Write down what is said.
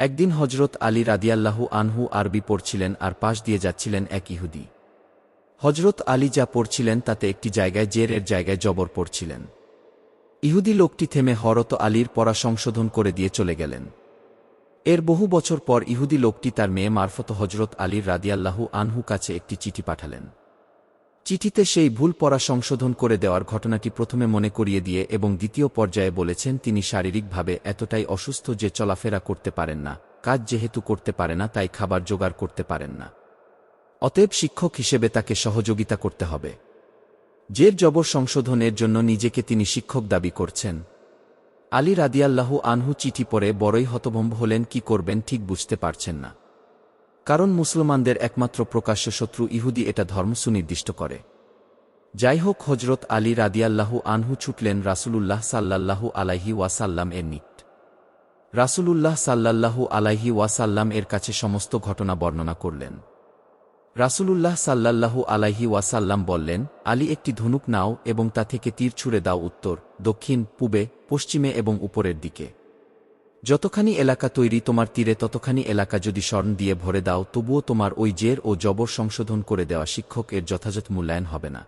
একদিন হজরত আলী রাদিয়াল্লাহু আনহু আরবি পড়ছিলেন আর পাশ দিয়ে যাচ্ছিলেন এক ইহুদি। হজরত আলী যা পড়ছিলেন তাতে একটি জায়গায় জের এর জায়গায় জবর পড়ছিলেন। ইহুদি লোকটি থেমে হরত আলীর পড়া সংশোধন করে দিয়ে চলে গেলেন। এর বহু বছর পর ইহুদি লোকটি তার মেয়ে মারফত হজরত আলীর রাদিয়াল্লাহু আনহু কাছে একটি চিঠি পাঠালেন। চিঠিতে সেই ভুল পড়া সংশোধন করে দেওয়ার ঘটনাটি প্রথমে মনে করিয়ে দিয়ে এবং দ্বিতীয় পর্যায়ে বলেছেন, তিনি শারীরিকভাবে এতটাই অসুস্থ যে চলাফেরা করতে পারেন না, কাজ যেহেতু করতে পারে না, তাই খাবার জোগাড় করতে পারেন না। অতএব শিক্ষক হিসেবে তাকে সহযোগিতা করতে হবে। জের জবর সংশোধনের জন্য নিজেকে তিনি শিক্ষক দাবি করছেন। আলী রাদিয়াল্লাহু আনহু চিঠি পড়ে বড়ই হতভম্ব হলেন, কি করবেন ঠিক বুঝতে পারছেন না। কারণ মুসলমানদের একমাত্র প্রকাশ্য শত্রু ইহুদি এটা ধর্ম সুনির্দিষ্ট করে। যাই হোক হজরত আলী রাদিয়াল্লাহু আনহু ছুটলেন রাসূলুল্লাহ সাল্লাল্লাহু আলাইহি ওয়াসাল্লাম এর নিকট। রাসূলুল্লাহ সাল্লাল্লাহু আলাইহি ওয়াসাল্লাম এর কাছে সমস্ত ঘটনা বর্ণনা করলেন। রাসূলুল্লাহ সাল্লাল্লাহু আলাইহি ওয়াসাল্লাম বললেন, আলী একটি ধনুক নাও এবং তা থেকে তীর ছুড়ে দাও উত্তর, দক্ষিণ, পূবে, পশ্চিমে এবং উপরের দিকে। যতখানি এলাকা তৈরি তোমার তীরে ততখানি এলাকা যদি স্বর্ণ দিয়ে ভরে দাও, তবুও তোমার ওই জের ও জবর সংশোধন করে দেওয়া শিক্ষক এর যথাযথ মূল্যায়ন হবে না।